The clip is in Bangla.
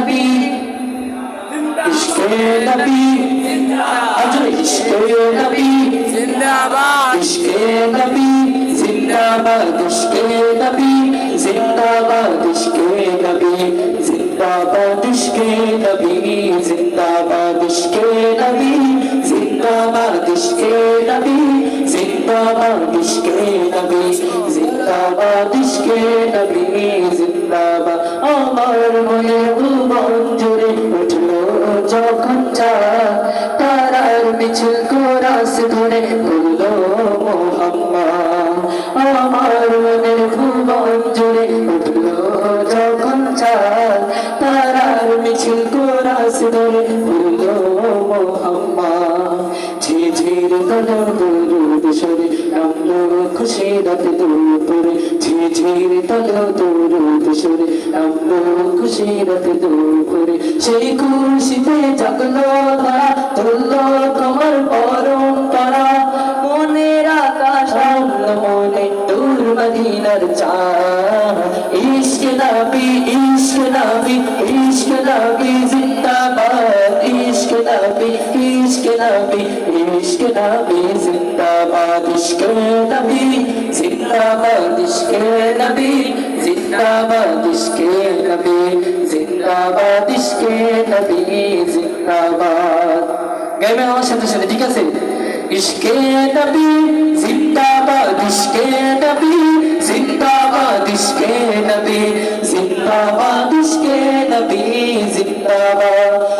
নবী ইশকে নবী আজ ইশকে নবী জিন্দাবাদ ইশকে নবী জিন্দাবাদ ইশকে নবী জিন্দাবাদ ইশকে নবী জিন্দাবাদ ইশকে নবী জিন্দাবাদ ইশকে নবী জিন্দাবাদ ইশকে নবী জিন্দাবাদ ইশকে নবী জিন্দাবাদ ইশকে নবী জিন্দাবাদ আমার মনে জুড়ে উঠল যখন তারার মিছিল কোরাস ধরে বলল, মোহাম্মদ, আমার মনের ভুবন জুড়ে উঠল যখন তারার মিছিল কোরাস ধরে বলল, মোহাম্মদ ঝিঝির তলো দরুদ সরে রামনাম খুশি রাতে দূর পরে ছিঁড়ে ছিঁড়ে তালো দূর সরে খুশি রাতে দূর সেই খুশিতে জাগলো তারা ধরলো তোমার পরম তারা মনের আকাশ মনে দূর মদিনার চা ইশক নাবি ইশক নাবি ইশক নাবি, জিন্দাবাদ। নবী ইশক নবী জিন্দাবাদ, ইশক নবী জিন্দাবাদ, ইশক নবী জিন্দাবাদ, ইশক নবী জিন্দাবাদ, ইশক নবী জিন্দাবাদ। গাইবেন আমার সাথে সাথে, ঠিক আছে? ইশকে নবী জিন্দাবাদ, ইশকে নবী জিন্দাবাদ, ইশকে নবী জিন্দাবাদ, ইশকে নবী জিন্দাবাদ।